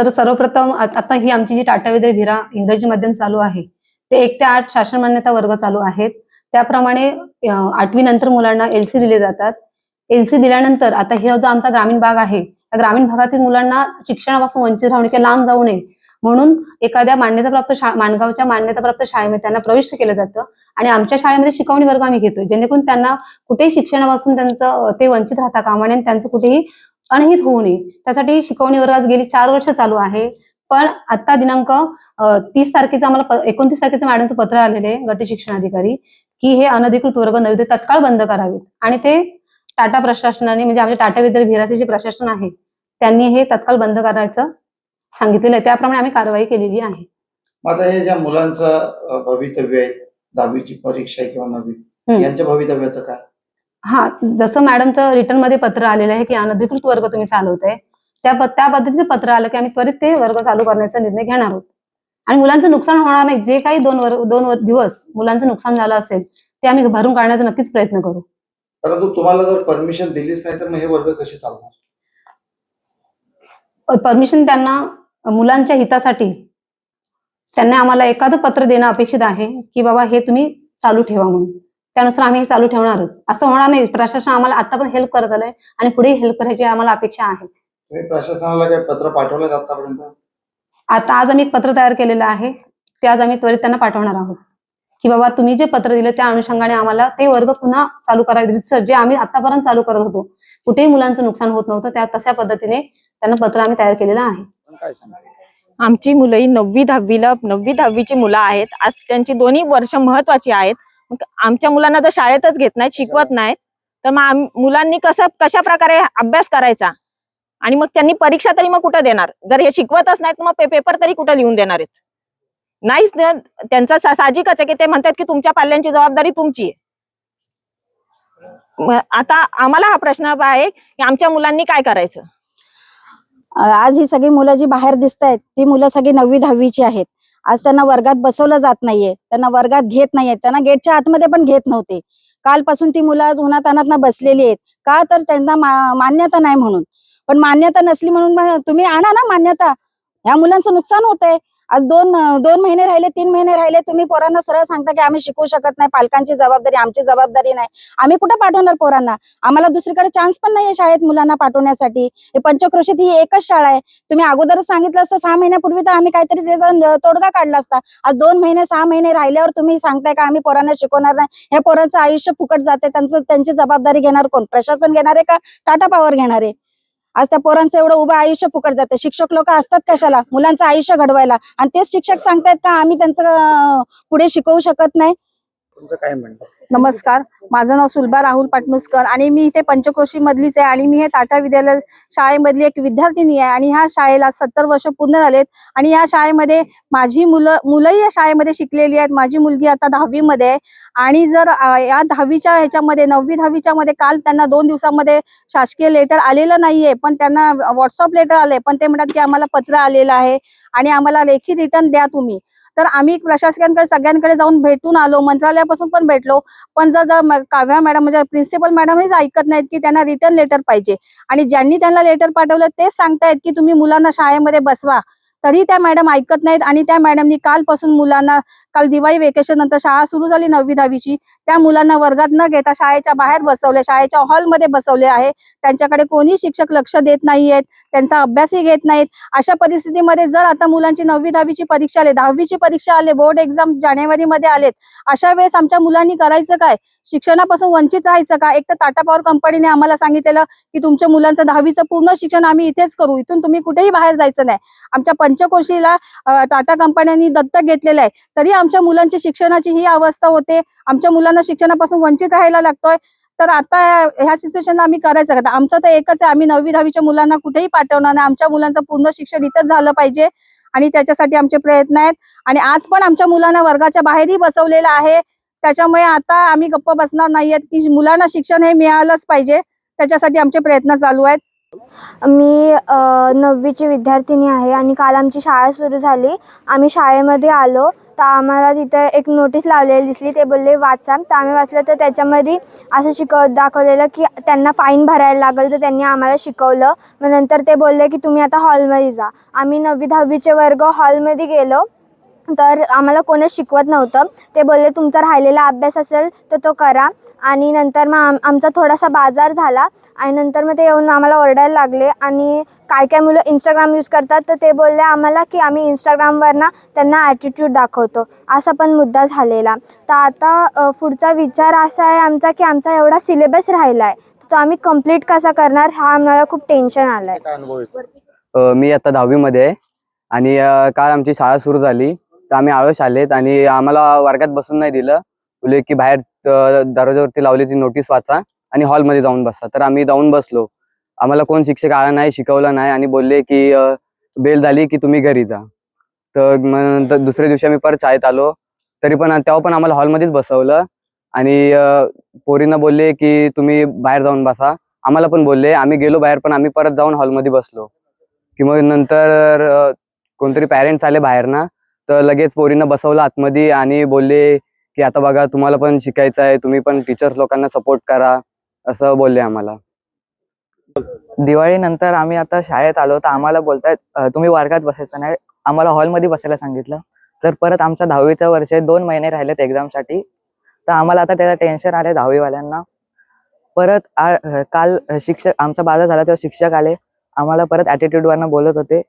Sir सर्वप्रथम आता ही आमची जी टाटा विद्रे भिरा इंग्रजी माध्यम चालू आहे ते एक ते आठ शासन मान्यता वर्ग चालू आहेत. त्याप्रमाणे आठवी नंतर मुलांना एलसी दिले जातात. एलसी दिल्यानंतर आता हे जो आमचा ग्रामीण भाग आहे त्या ग्रामीण भागातील मुलांना शिक्षणापासून वंचित राहणे किंवा लांब जाऊ नये म्हणून एखाद्या मान्यताप्राप्त शा माणगावच्या मान्यताप्राप्त शाळेमध्ये त्यांना प्रविष्ट केलं जातं. आणि आमच्या शाळेमध्ये शिकवणी वर्ग आम्ही घेतोय जेणेकरून त्यांना कुठेही शिक्षणापासून त्यांचं ते वंचित राहता कामा नये त्यांचं कुठेही अनहित होऊ नये. त्यासाठी शिकवणी वर्ग आज गेली चार वर्ष चालू आहे. पण आता दिनांक तीस तारखेचं आम्हाला एकोणतीस तारखेचं मॅडमचं पत्र आलेलं आहे गट शिक्षण अधिकारी की हे अनधिकृत वर्ग नव्हे तत्काळ बंद करावेत. आणि ते टाटा प्रशासनाने म्हणजे आमच्या टाटा विद्या भिराचे जे प्रशासन आहे त्यांनी हे तत्काळ बंद करायचं सांगितलेलं आहे. त्याप्रमाणे आम्ही कारवाई केलेली आहे. आता हे ज्या मुलांचं भवितव्य आहे दहावीची परीक्षा किंवा हम्म. यांच्या भवितव्याचं काय? हा जसं मॅडमचं रिटर्नमध्ये पत्र आलेलं आहे की अनधिकृत वर्ग तुम्ही चालवताय त्या त्या पद्धतीचं पत्र आलं की आम्ही त्वरित ते वर्ग चालू करण्याचा निर्णय घेणार आहोत. आणि मुलांचं नुकसान होणार नाही जे काही दोन वर्ग दोन वर- दिवस मुलांचं नुकसान झालं असेल ते आम्ही भरून काढण्याचा नक्कीच प्रयत्न करू. परंतु तुम्हाला जर परमिशन दिलीच नाही तर मग हे वर्ग कसे चालणार? परमिशन त्यांना मुलांच्या हितासाठी त्यांनी आम्हाला एखादं पत्र देणं अपेक्षित आहे की बाबा हे तुम्ही चालू ठेवा म्हणून. त्यानुसार आम्ही हे चालू ठेवणारच. असं होणार नाही. प्रशासन आम्हाला आता पण हेल्प करत आलंय आणि पुढे हेल्प करायची आम्हाला अपेक्षा आहे. तुम्ही प्रशासनाला काही पत्र पाठवलं आतापर्यंत? आता आज आम्ही एक पत्र तयार केलेलं आहे. ते आज आम्ही त्वरित त्यांना पाठवणार आहोत. की बाबा तुम्ही जे पत्र दिलं त्या अनुषंगाने आम्हाला ते वर्ग पुन्हा चालू करावे. सर जे आम्ही आतापर्यंत चालू करत होतो कुठेही मुलांचं नुकसान होत नव्हतं त्या तशा पद्धतीने त्यांना पत्र आम्ही तयार केलेलं आहे. काय सांगा आमची मुलंही नववी दहावीला नववी दहावीची मुलं आहेत. आज त्यांची दोन्ही वर्ष महत्वाची आहेत. आमच्या मुलांना जर शाळेतच घेत नाहीत शिकवत नाहीत. तर मग मुलांनी कसं कशा प्रकारे अभ्यास करायचा? आणि मग त्यांनी परीक्षा तरी मग कुठं देणार? जर हे शिकवतच नाहीत तर मग पेपर तरी कुठं लिहून देणार आहेत? नाहीच न- त्यांचं साहजिकच आहे की ते म्हणतात की तुमच्या पाल्यांची जबाबदारी तुमची आहे. आता आम्हाला हा प्रश्न आहे की आमच्या मुलांनी काय करायचं? आज ही सगळी मुलं जी बाहेर दिसत आहेत ती मुलं सगळी नववी दहावीची आहेत. आज त्यांना वर्गात बसवलं जात नाहीये त्यांना वर्गात घेत नाहीयेत त्यांना गेटच्या आतमध्ये पण घेत नव्हते. कालपासून ती मुलं आज उन्हात अनात बसलेली आहेत. का तर त्यांना मान्यता नाही म्हणून. पण मान्यता नसली म्हणून तुम्ही आणा ना मान्यता. ह्या मुलांचं नुकसान होतंय. आज दोन दोन महिने राहिले तीन महिने राहिले तुम्ही पोरांना सरळ सांगता की आम्ही शिकवू शकत नाही पालकांची जबाबदारी आमची जबाबदारी नाही. आम्ही कुठं पाठवणार पोरांना? आम्हाला दुसरीकडे चान्स पण नाहीये शाळेत मुलांना पाठवण्यासाठी. पंचक्रोशीत ही एकच शाळा आहे. तुम्ही अगोदरच सांगितलं असतं सहा महिन्यापूर्वी तर आम्ही काहीतरी त्याचा तोडगा काढला असता. आज दोन महिने सहा महिने राहिल्यावर तुम्ही सांगताय का आम्ही पोरांना शिकवणार नाही? ह्या पोरांचं आयुष्य फुकट जाते त्यांचं त्यांची जबाबदारी घेणार कोण? प्रशासन घेणार आहे का टाटा पॉवर घेणार? आहे आज त्या पोरांचं एवढं उभं आयुष्य फुकट जातं. शिक्षक लोक असतात कशाला? मुलांचं आयुष्य घडवायला. आणि तेच शिक्षक सांगतायत का आम्ही त्यांचं पुढे शिकवू शकत नाही? तुमचं काय म्हणणं? नमस्कार माझं नाव सुलभा राहुल पाटणुसकर आणि मी इथे पंचक्रोशी मधलीच आहे आणि मी हे टाटा विद्यालय शाळेमधली एक विद्यार्थिनी आहे आणि ह्या शाळेला सत्तर वर्ष पूर्ण झालेत आणि या शाळेमध्ये माझी मुलं मुलंही या शाळेमध्ये शिकलेली आहेत. माझी मुलगी आता दहावीमध्ये आहे आणि जर या दहावीच्या ह्याच्यामध्ये नववी दहावीच्या मध्ये काल त्यांना दोन दिवसामध्ये शासकीय लेटर आलेलं नाहीये पण त्यांना व्हॉट्सअप लेटर आले पण ते म्हणतात की आम्हाला पत्र आलेलं आहे आणि आम्हाला लेखी रिटर्न द्या तुम्ही. तर आम्ही प्रशासकांकडे सगळ्यांकडे जाऊन भेटून आलो. मंत्रालयापासून पण भेटलो. पण जर जर काव्या मॅडम म्हणजे प्रिन्सिपल मॅडम हेच ऐकत नाहीत की त्यांना रिटर्न लेटर पाहिजे. आणि ज्यांनी त्यांना लेटर पाठवलं तेच सांगतायत की तुम्ही मुलांना शाळेमध्ये बसवा. तरी त्या मॅडम ऐकत नाहीत आणि त्या मॅडमनी कालपासून मुलांना काल दिवाळी वेकेशन नंतर शाळा सुरू झाली नववी दहावीची. त्या मुलांना वर्गात न घेता शाळेच्या बाहेर बसवले शाळेच्या हॉलमध्ये बसवले आहे. त्यांच्याकडे कोणी शिक्षक लक्ष देत नाहीयेत त्यांचा अभ्यासही घेत नाहीत. अशा परिस्थितीमध्ये जर आता मुलांची नववी दहावीची परीक्षा आले दहावीची परीक्षा आले बोर्ड एक्झाम जानेवारी मध्ये आलेत अशा वेळेस आमच्या मुलांनी करायचं काय? शिक्षणापासून वंचित राहायचं का? एक तर टाटा पॉवर कंपनीने आम्हाला सांगितलेलं की तुमच्या मुलांचं दहावीचं पूर्ण शिक्षण आम्ही इथेच करू. इथून तुम्ही कुठेही बाहेर जायचं नाही. आमच्या पंचकोशीला टाटा कंपन्यांनी दत्तक घेतलेलं आहे. तरी आमच्या मुलांची शिक्षणाची ही अवस्था होते. आमच्या मुलांना शिक्षणापासून वंचित राहायला लागतोय. तर आता ह्या सिच्युएशनला आम्ही करायचं का? आमचं तर एकच आहे. आम्ही नववी दहावीच्या मुलांना कुठेही पाठवणार नाही. आमच्या मुलांचं पूर्ण शिक्षण इथंच झालं पाहिजे. आणि त्याच्यासाठी आमचे प्रयत्न आहेत. आणि आज पण आमच्या मुलांना वर्गाच्या बाहेरही बसवलेलं आहे. त्याच्यामुळे आता आम्ही गप्प बसणार नाहीयेत की मुलांना शिक्षण हे मिळालंच पाहिजे. त्याच्यासाठी आमचे प्रयत्न चालू आहेत. मी नववीची विद्यार्थिनी आहे आणि काल आमची शाळा सुरू झाली. आम्ही शाळेमध्ये आलो. तर आम्हाला तिथं एक नोटीस लावलेली दिसली. ते बोलले वाचा. तर आम्ही वाचलं. तर त्याच्यामध्ये असं शिकव दाखवलेलं की त्यांना फाईन भरायला लागेल. तर त्यांनी आम्हाला शिकवलं. मग नंतर ते बोलले की तुम्ही आता हॉलमध्ये जा. आम्ही नववी दहावीचे वर्ग हॉलमध्ये गेलो. तर आम्हाला कोणीच शिकवत नव्हतं. ते बोलले तुमचा राहिलेला अभ्यास असेल तर तो करा. आणि नंतर मग आम आमचा थोडासा बाजार झाला. आणि नंतर मग ते येऊन आम्हाला ओरडायला लागले. आणि काय काय मुलं इंस्टाग्राम यूज करतात तर ते बोलले आम्हाला की आम्ही इंस्टाग्रामवर ना त्यांना ॲटिट्यूड दाखवतो. असा पण मुद्दा झालेला. तर आता पुढचा विचार असा आहे आमचा की आमचा एवढा सिलेबस राहिला आहे तो आम्ही कंप्लीट कसा करणार हा आम्हाला खूप टेन्शन आलं आहे मी आता दहावीमध्ये आहे. आणि काल आमची शाळा सुरू झाली. तर आम्ही आळस आलेत आणि आम्हाला वर्गात बसून नाही दिलं. बोलले की बाहेर दरवाजावरती लावलेली नोटीस वाचा आणि हॉलमध्ये जाऊन बसा. तर आम्ही जाऊन बसलो. आम्हाला कोण शिक्षक आला नाही शिकवलं नाही आणि बोलले की बेल झाली की तुम्ही घरी जा. तर मग नंतर दुसऱ्या दिवशी आम्ही परत शाळेत आलो. तरी पण तेव्हा पण आम्हाला हॉलमध्येच बसवलं. आणि पोरींना बोलले की तुम्ही बाहेर जाऊन बसा. आम्हाला पण बोलले आम्ही गेलो बाहेर पण आम्ही परत जाऊन हॉलमध्ये बसलो. की मग नंतर कोणतरी पॅरेंट्स आले बाहेर ना तर लगेच पोरींना बसवलं आतमध्ये आणि बोलले की आता बघा तुम्हाला पण शिकायचं आहे तुम्ही पण टीचर्स लोकांना सपोर्ट करा असं बोलले आम्हाला. दिवाळीनंतर आम्ही आता शाळेत आलो तर आम्हाला बोलतायत तुम्ही वर्गात बसायचं नाही आम्हाला हॉलमध्ये बसायला सांगितलं. तर परत आमच्या दहावीच्या वर्ष दोन महिने राहिलेत एक्झामसाठी. तर आम्हाला आता त्याचं टेन्शन आले दहावीवाल्यांना. परत आ- काल शिक्षक आमचा बाजार झाला तेव्हा शिक्षक आले. आम्हाला परत ॲटिट्यूडवरनं वरनं बोलत होते.